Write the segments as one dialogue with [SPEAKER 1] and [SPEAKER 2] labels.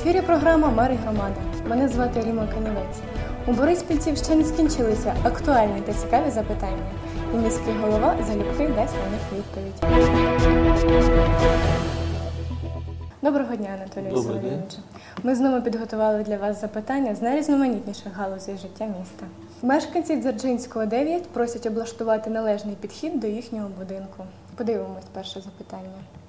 [SPEAKER 1] ефірі програма Мери громади. Мене звати Ріма Канівець. У Бориспільців ще не скінчилися актуальні та цікаві запитання. І міський голова залюбки дасть на них відповідь. Доброго дня, Анатолію
[SPEAKER 2] Доброго дня.
[SPEAKER 1] Ми знову підготували для вас запитання з найрізноманітніших галузей життя міста. Мешканці Дзержинського 9 просять облаштувати належний підхід до їхнього будинку. Подивимось перше запитання.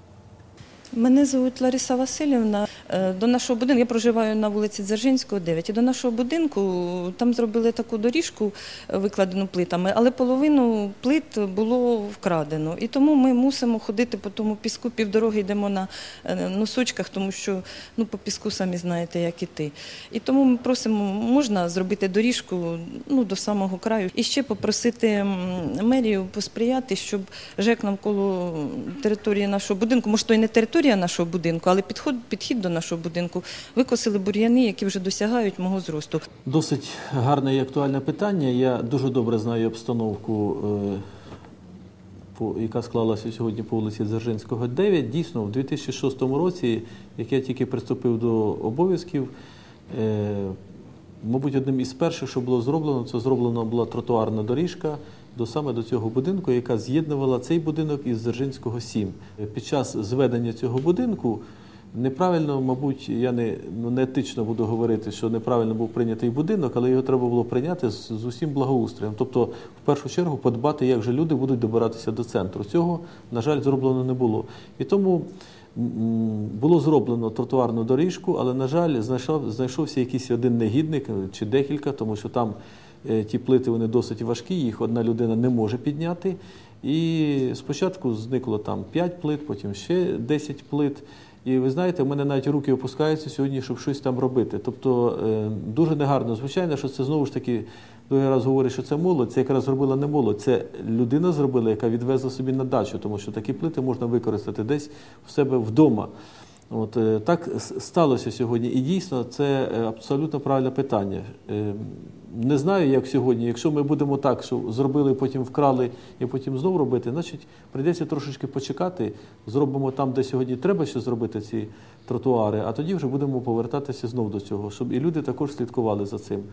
[SPEAKER 3] Мене звуть Лариса Васильівна. Е, До нашого будинку я проживаю на вулиці Дзержинського, 9. І до нашого будинку там зробили таку доріжку, е, викладену плитами, але половину плит було вкрадено. І тому ми мусимо ходити по тому піску, півдороги йдемо на е, носочках, тому що ну, по піску самі знаєте, як іти. І тому ми просимо, можна зробити доріжку ну, до самого краю. І ще попросити мерію посприяти, щоб ЖЕК навколо території нашого будинку, може, то і не територія нашого будинку, але підход, підхід до нашого будинку викосили бур'яни, які вже досягають мого зросту.
[SPEAKER 2] Досить гарне і актуальне питання. Я дуже добре знаю обстановку, е, яка склалася сьогодні по вулиці Дзержинського, 9. Дійсно, в 2006 році, як я тільки приступив до обов'язків, е, мабуть, одним із перших, що було зроблено, це зроблена була тротуарна доріжка до саме до цього будинку, яка з'єднувала цей будинок із Дзержинського 7. Під час зведення цього будинку Неправильно, мабуть, я не, ну, не етично буду говорити, що неправильно був прийнятий будинок, але його треба було прийняти з, з усім благоустроєм. Тобто, в першу чергу, подбати, як же люди будуть добиратися до центру. Цього, на жаль, зроблено не було. І тому було зроблено тротуарну доріжку, але, на жаль, знайшов, знайшовся якийсь один негідник е, чи декілька, тому що там е, ті плити вони досить важкі, їх одна людина не може підняти. І спочатку зникло там 5 плит, потім ще 10 плит. І ви знаєте, в мене навіть руки опускаються сьогодні, щоб щось там робити. Тобто е, дуже негарно. Звичайно, що це знову ж таки, другий раз говорить, що це молодь, це якраз зробила не молодь, це людина зробила, яка відвезла собі на дачу, тому що такі плити можна використати десь в себе вдома. От е, так сталося сьогодні. І дійсно це е, абсолютно правильне питання. Е, Не знаю, як сьогодні. Якщо ми будемо так, що зробили, потім вкрали і потім знову робити, значить прийдеться трошечки почекати. Зробимо там, де сьогодні треба ще зробити ці тротуари, а тоді вже будемо повертатися знову до цього, щоб і люди також слідкували за цим.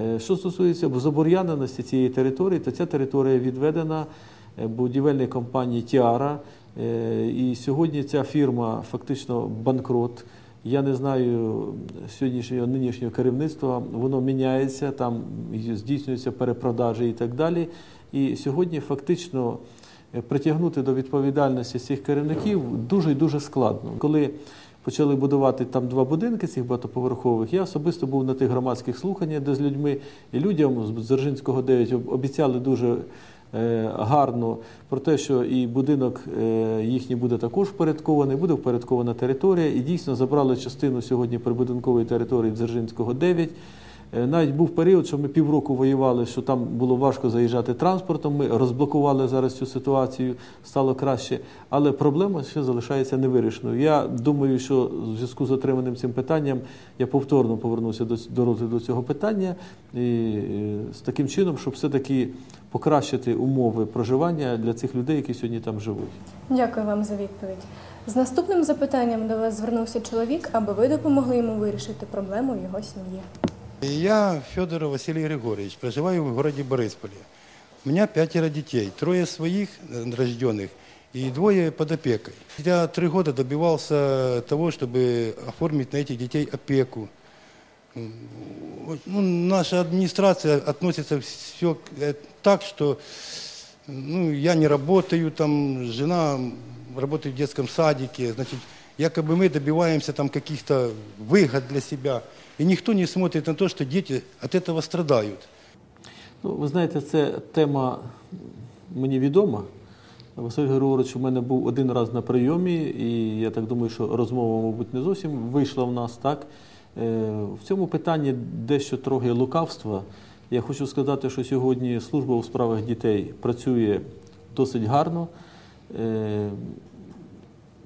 [SPEAKER 2] Е, Що стосується забор'яненості цієї території, то ця територія відведена е, будівельній компанії Тіара. Е, І сьогодні ця фірма фактично банкрот. Я не знаю сьогоднішнього нинішнього керівництва, воно міняється, там здійснюються перепродажі і так далі. І сьогодні фактично притягнути до відповідальності цих керівників дуже і дуже складно. Коли почали будувати там два будинки цих багатоповерхових, я особисто був на тих громадських слуханнях, де з людьми і людям з Дзержинського 9 обіцяли дуже е, гарно про те, що і будинок е, їхній буде також впорядкований, буде впорядкована територія. І дійсно забрали частину сьогодні прибудинкової території Дзержинського 9. Е, Навіть був період, що ми півроку воювали, що там було важко заїжджати транспортом. Ми розблокували зараз цю ситуацію, стало краще. Але проблема ще залишається невирішеною. Я думаю, що в зв'язку з отриманим цим питанням я повторно повернуся до, розгляду цього питання і е, з таким чином, щоб все-таки покращити умови проживання для цих людей, які сьогодні там живуть.
[SPEAKER 1] Дякую вам за відповідь. З наступним запитанням до вас звернувся чоловік, аби ви допомогли йому вирішити проблему його сім'ї.
[SPEAKER 4] Я Федор Василий Григорьевич, проживаю в городе Борисполе. У меня пятеро детей, трое своих э, рожденных и двое под опекой. Я три года добивался того, чтобы оформить на этих детей опеку. Ну, наша администрация относится все так, что ну, я не работаю, там жена работает в детском садике, значит, якобы мы добиваемся там каких-то выгод для себя, и никто не смотрит на то, что дети от этого страдают.
[SPEAKER 2] Ну, ви знаєте, це тема мені відома. Василь Григорович у мене був один раз на прийомі, і я так думаю, що розмова, мабуть, не зовсім вийшла в нас так. Е, В цьому питанні дещо трохи лукавства. Я хочу сказати, що сьогодні служба у справах дітей працює досить гарно.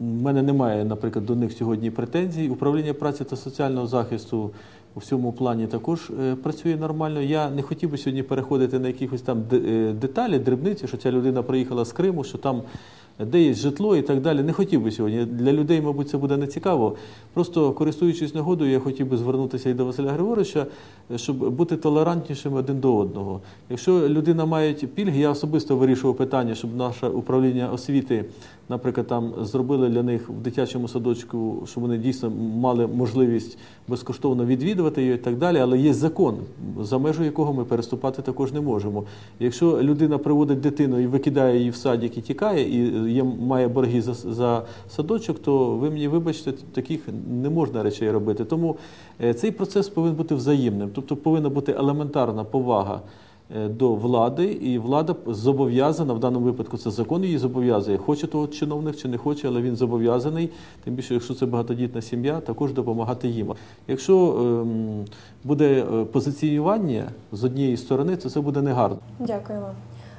[SPEAKER 2] у мене немає, наприклад, до них сьогодні претензій. Управління праці та соціального захисту у всьому плані також е, працює нормально. Я не хотів би сьогодні переходити на якихось там е, деталі, дрібниці, що ця людина приїхала з Криму, що там де є житло і так далі. Не хотів би сьогодні. Для людей, мабуть, це буде нецікаво. Просто користуючись нагодою, я хотів би звернутися і до Василя Григоровича, щоб бути толерантнішими один до одного. Якщо людина має пільги, я особисто вирішував питання, щоб наше управління освіти, наприклад, там зробили для них в дитячому садочку, щоб вони дійсно мали можливість безкоштовно відвідувати її і так далі. Але є закон, за межу якого ми переступати також не можемо. Якщо людина приводить дитину і викидає її в садик і тікає, і є, має борги за, за садочок, то ви мені вибачте, таких не можна речей робити. Тому е, цей процес повинен бути взаємним, тобто повинна бути елементарна повага е, до влади, і влада зобов'язана в даному випадку це закон її зобов'язує. Хоче того чиновник чи не хоче, але він зобов'язаний. Тим більше, якщо це багатодітна сім'я, також допомагати їм. Якщо ем, буде е, позиціювання з однієї сторони, то це буде негарно.
[SPEAKER 1] Дякую вам.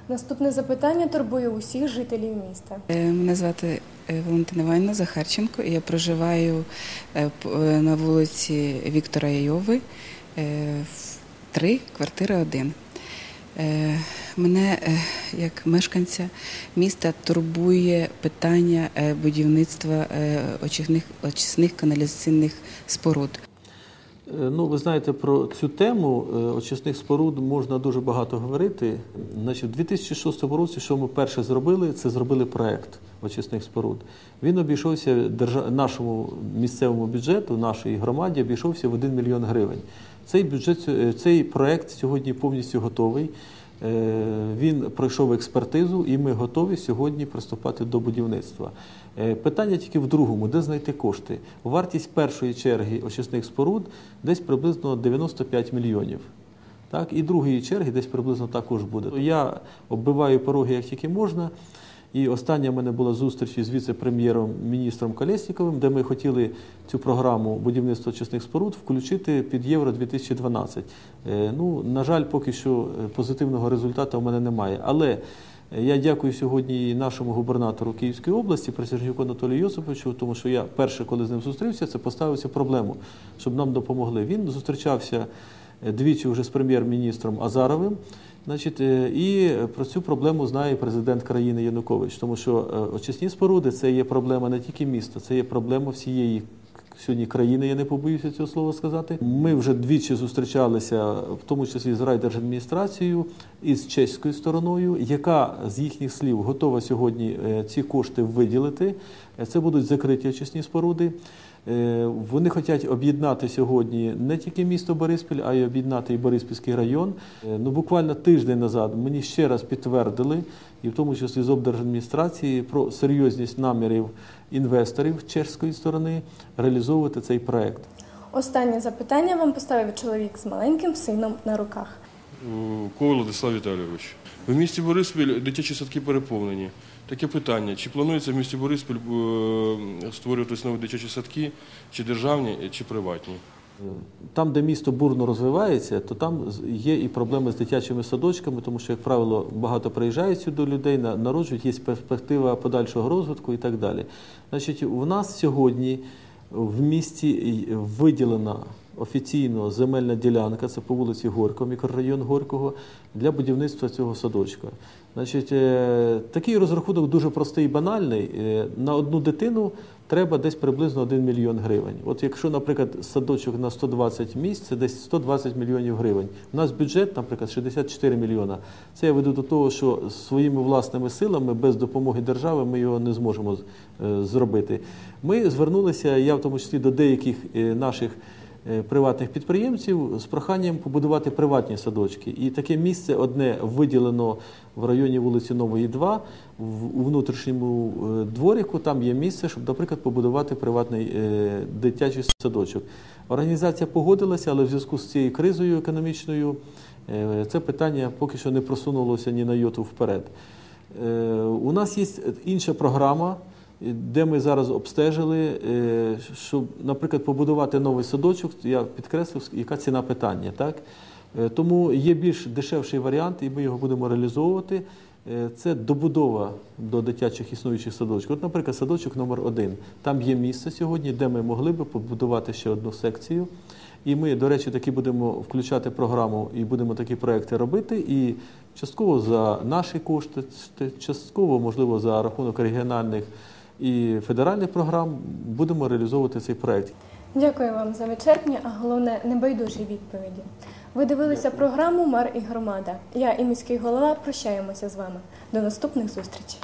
[SPEAKER 1] Наступне запитання турбує усіх жителів міста.
[SPEAKER 5] Е, Мене звати е, Валентина Іванівна Захарченко, я проживаю е, на вулиці Віктора Йови, 3, квартира 1. Мене як мешканця міста турбує питання будівництва очисних каналізаційних споруд.
[SPEAKER 2] Е, Ну, ви знаєте, про цю тему е, очисних споруд можна дуже багато говорити. Значить, у 2006 році, що ми перше зробили, це зробили проект очисних споруд. Він обійшовся нашому місцевому бюджету, нашій громаді, обійшовся в 1 мільйон гривень. Цей бюджет, е, цей проект сьогодні повністю готовий. Е, Він пройшов експертизу, і ми готові сьогодні приступати до будівництва. Е, Питання тільки в другому, де знайти кошти. Вартість першої черги очисних споруд десь приблизно 95 мільйонів. Так, і другої черги десь приблизно також буде. Я оббиваю пороги як тільки можна. І остання в мене була зустріч із віце-прем'єром міністром Колєсніковим, де ми хотіли цю програму будівництва очисних споруд включити під Євро 2012. Е, Ну, на жаль, поки що е, позитивного результату в мене немає. Але е, я дякую сьогодні нашому губернатору Київської області, Присяжнюку Анатолію Йосиповичу, тому що я перше, коли з ним зустрівся, це поставив цю проблему, щоб нам допомогли. Він зустрічався двічі вже з прем'єр-міністром Азаровим. Значить, е, і про цю проблему знає президент країни Янукович, тому що е, очисні споруди це є проблема не тільки міста, це є проблема всієї сьогодні країни. Я не побоюся цього слова сказати. Ми вже двічі зустрічалися, в тому числі з райдержадміністрацією і з чеською стороною, яка з їхніх слів готова сьогодні е, ці кошти виділити. Це будуть закриті очисні споруди. Е, Вони хочуть об'єднати сьогодні не тільки місто Бориспіль, а й об'єднати і Бориспільський район. Е, Ну буквально тиждень назад мені ще раз підтвердили, і в тому числі з облдержадміністрації, про серйозність намірів інвесторів чеської сторони реалізовувати цей проект.
[SPEAKER 1] Останнє запитання вам поставив чоловік з маленьким сином на руках.
[SPEAKER 6] Ковал Владислав Віталійович. В місті Бориспіль дитячі садки переповнені. Таке питання: чи планується в місті Бориспіль е, створюватись нові дитячі садки, чи державні, чи приватні?
[SPEAKER 2] Там, де місто бурно розвивається, то там є і проблеми з дитячими садочками, тому що, як правило, багато приїжджають сюди людей, народжують, є перспектива подальшого розвитку і так далі. Значить, у нас сьогодні в місті виділена офіційно земельна ділянка, це по вулиці Горького, мікрорайон Горького, для будівництва цього садочка. Значить, е, такий розрахунок дуже простий і банальний. Е, На одну дитину треба десь приблизно 1 мільйон гривень. От якщо, наприклад, садочок на 120 місць, це десь 120 мільйонів гривень. У нас бюджет, наприклад, 64 мільйона. Це я веду до того, що своїми власними силами, без допомоги держави, ми його не зможемо е, зробити. Ми звернулися, я в тому числі до деяких наших приватних підприємців з проханням побудувати приватні садочки. І таке місце одне виділено в районі вулиці Нової 2, у внутрішньому е, дворику. Там є місце, щоб, наприклад, побудувати приватний е, дитячий садочок. Організація погодилася, але в зв'язку з цією кризою економічною е, це питання поки що не просунулося ні на йоту вперед. Е, У нас є інша програма, де ми зараз обстежили, е, щоб, наприклад, побудувати новий садочок. Я підкреслив, яка ціна питання. Так? Е, Тому є більш дешевший варіант, і ми його будемо реалізовувати. Е, Це добудова до дитячих існуючих садочків. От, наприклад, садочок номер 1 Там є місце сьогодні, де ми могли би побудувати ще одну секцію. І ми, до речі, таки будемо включати програму і будемо такі проекти робити. І частково за наші кошти, частково, можливо, за рахунок регіональних і федеральних програм будемо реалізовувати цей проект.
[SPEAKER 1] Дякую вам за вичерпні, а головне небайдужі відповіді. Ви дивилися програму Мар і громада. Я і міський голова прощаємося з вами. До наступних зустрічей.